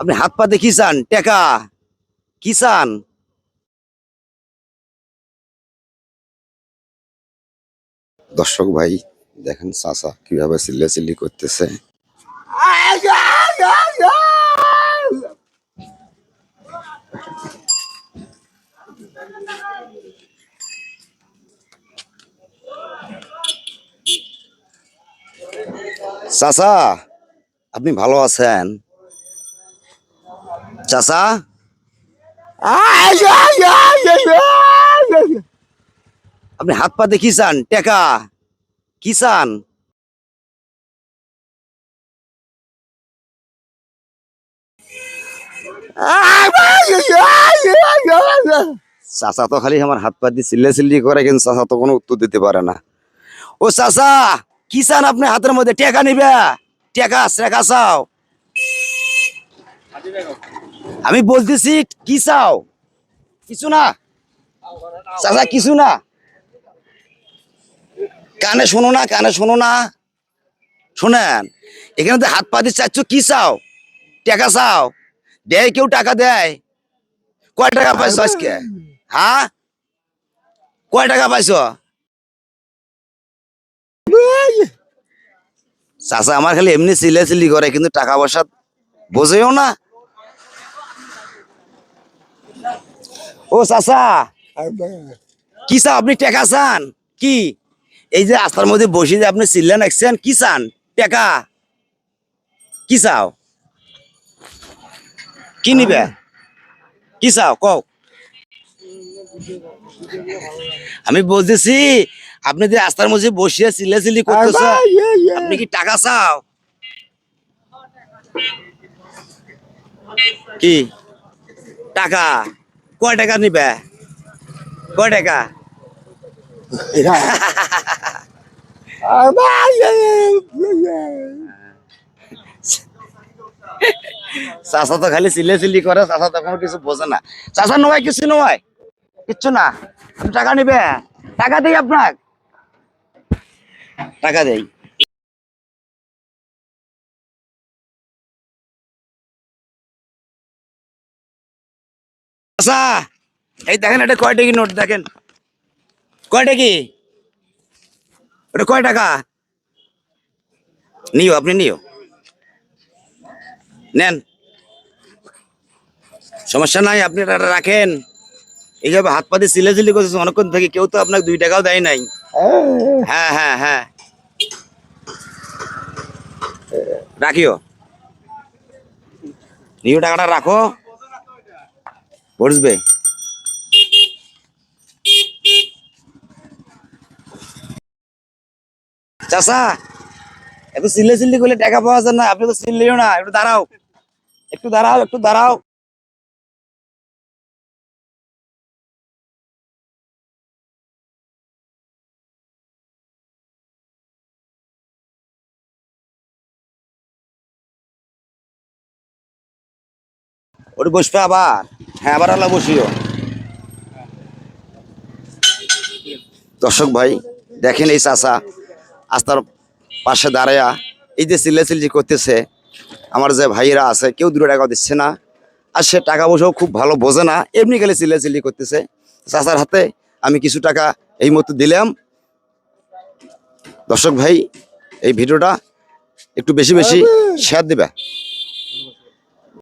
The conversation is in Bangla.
আপনি হাত পাতে কি চান টেকা। কি চান দর্শক ভাই, দেখেন চাচা কীভাবে চিল্লা চিল্লি করতেছে। চাচা, আপনি ভালো আছেন? চাচা? আপনি হাত পাতে কি চান? টেকা। কি চান? চাচা তো খালি আমার হাত পা দিয়ে চিল্লা চিল্লি করে, কিন্তু চাচা তো কোনো উত্তর দিতে পারে না। ও চাচা! কি চান আপনি হাতের মধ্যে? টেকা নিবে? টেকা টেকা চাও। আমি বলতেছি, কি চাও? কিছু না। চাচা, কিছু না। কানে শোনো না, কানে শোনো না। শোনেন, এখানে তো হাত পা দিয়ে চাচ্ছ, কি চাও? টাকা চাও। দেয় কেউ টাকা, দেয়। কয় টাকা পাইছো আজকে? হ্যাঁ? কয় টাকা পাইছো? চাচা আমার খালি এমনি চিলে চিলি করে কিন্তু টাকা পয়সা বোঝেও না। ও চাচা, কি চাও আপনি, টাকা চান? কি? এই যে রাস্তার মধ্যে বসে যে আপনি চিল্লেন একছেন কি চান? টেকা। কি চাও? কি নিবে? কি চাও? কও আমি বলতেছি আপনি যে রাস্তার মধ্যে বসিয়ে চিল্লা চিল্লি করতেছেন আপনি কি টাকা চাও? কি? টাকা? কয় টাকা নিবে? কয় টাকা? চাচা তো খালি চিল্লে চিল্লি করে চাচা তো কোনো কিছু বোঝে না। চাচা নয় কিছু নয় কিচ্ছু না। টাকা নিবে? টাকা দেই আপনার টাকা দেই। চাচা এই দেখেন, এটা কয় টাকি নোট দেখেন? কয় টাকি ওটা কয় টাকা? নিও, আপনি নিও। নেন। সমস্যা নাই, আপনি রাখেন। এইভাবে হাত পাতে সিলে সিলি করতেছে অনেকক্ষণ থেকে কেউ তো আপনাকে দুই টাকাও দেয় নাই। হ্যাঁ হ্যাঁ হ্যাঁ। রাখিও। নিও টাকাটা রাখো। বসবে। চাষা এত চিল্লে চিল্লি করলে টাকা পাওয়া যায় না আপনি তো চিল্লিও না, একটু দাঁড়াও। একটু দাঁড়াও একটু দাঁড়াও। ওটা বসবে আবার? হ্যাঁ আবার আল্লাহ বসিও। দর্শক ভাই দেখেন এই চাষা আস্তার পাশে দাঁড়ায়া এই যে চিল্লা চিল্লি করতেছে আমার যে ভাইয়েরা আছে কেউ দুটো টাকা দিচ্ছে না আর সে টাকা পয়সাও খুব ভালো বোঝে না এমনি গেলে চিল্লা চিল্লি করতেছে। চাষার হাতে আমি কিছু টাকা এই মতো দিলাম। দর্শক ভাই এই ভিডিওটা একটু বেশি বেশি শেয়ার দিবে।